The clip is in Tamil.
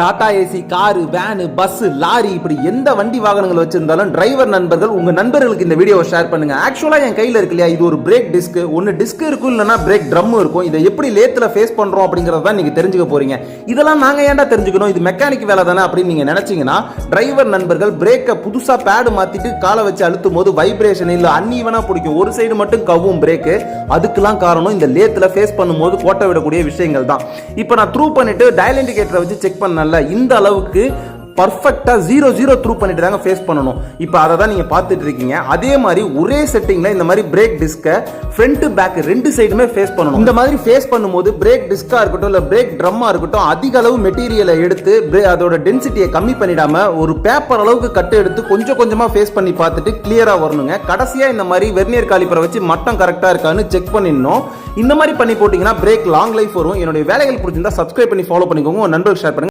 Tata AC car van bus lorry இப்படி எந்த வண்டி வாகனங்கள் வச்சிருந்தாலும் டிரைவர் நண்பர்கள் உங்க நண்பர்களுக்கு இந்த வீடியோவை ஷேர் பண்ணுங்க. ஆக்சுவலா என் கையில இருக்கு இல்லையா? இது ஒரு பிரேக் டிஸ்க் ஒன்னு டிஸ்க் இருக்கும் இல்லைன்னா பிரேக் ட்ரம் இருக்கும். இதை எப்படி லேத்துல ஃபேஸ் பண்றோம் அப்படிங்கறத தான் நீங்க தெரிஞ்சுக்க போறீங்க. இதெல்லாம் நாங்க ஏன்டா தெரிஞ்சுக்கணும்? இது மெக்கானிக் வேலை தானே அப்படின்னு நீங்க நினைச்சீங்கன்னா டிரைவர் நண்பர்கள் பிரேக்கை புதுசா பேடு மாத்திட்டு காலை வச்சு அழுத்தும் போது வைப்ரேஷன் இல்ல அன்னீவனா பிடிக்கும். ஒரு சைடு மட்டும் கவ்வும் பிரேக்கு அதுக்கெல்லாம் காரணம் இந்த லேத்துல ஃபேஸ் பண்ணும்போது கோட்டை விடக்கூடிய விஷயங்கள் தான். இப்போ நான் த்ரூ பண்ணிட்டு டயல் இண்டிகேட்டரை வச்சு செக் பண்ணல இந்த அளவுக்கு பர்ஃபெக்டாக ஜீரோ ஜீரோ த்ரூ பண்ணிட்டு தாங்க ஃபேஸ் பண்ணணும். இப்போ அதை தான் நீங்க பார்த்துட்டு இருக்கீங்க. அதே மாதிரி ஒரே செட்டிங்ல இந்த மாதிரி பிரேக் டிஸ்கை ஃப்ரண்ட் பேக் ரெண்டு சைடுமே ஃபேஸ் பண்ணணும். இந்த மாதிரி ஃபேஸ் பண்ணும்போது பிரேக் டிஸ்கா இருக்கட்டும் இல்லை பிரேக் ட்ரம்மாக இருக்கட்டும் அதிக அளவு மெட்டீரியலை எடுத்து பிரே அதோட டென்சிட்டியை கம்மி பண்ணிடாம ஒரு பேப்பர் அளவுக்கு கட்டு எடுத்து கொஞ்சம் கொஞ்சமா ஃபேஸ் பண்ணி பார்த்துட்டு கிளியராக வரணுங்க. கடைசியா இந்த மாதிரி வெர்னியர் காலிப்பரை வச்சு மட்டம் கரெக்டாக இருக்கான்னு செக் பண்ணிடணும். இந்த மாதிரி பண்ணி போட்டிங்கன்னா பிரேக் லாங் லைஃப் வரும். என்னுடைய வேலைகள் பிடிச்சிருந்தா சப்ஸ்கிரைப் பண்ணி ஃபாலோ பண்ணிக்கோங்க. நண்பர்கள் ஷேர் பண்ணுங்க.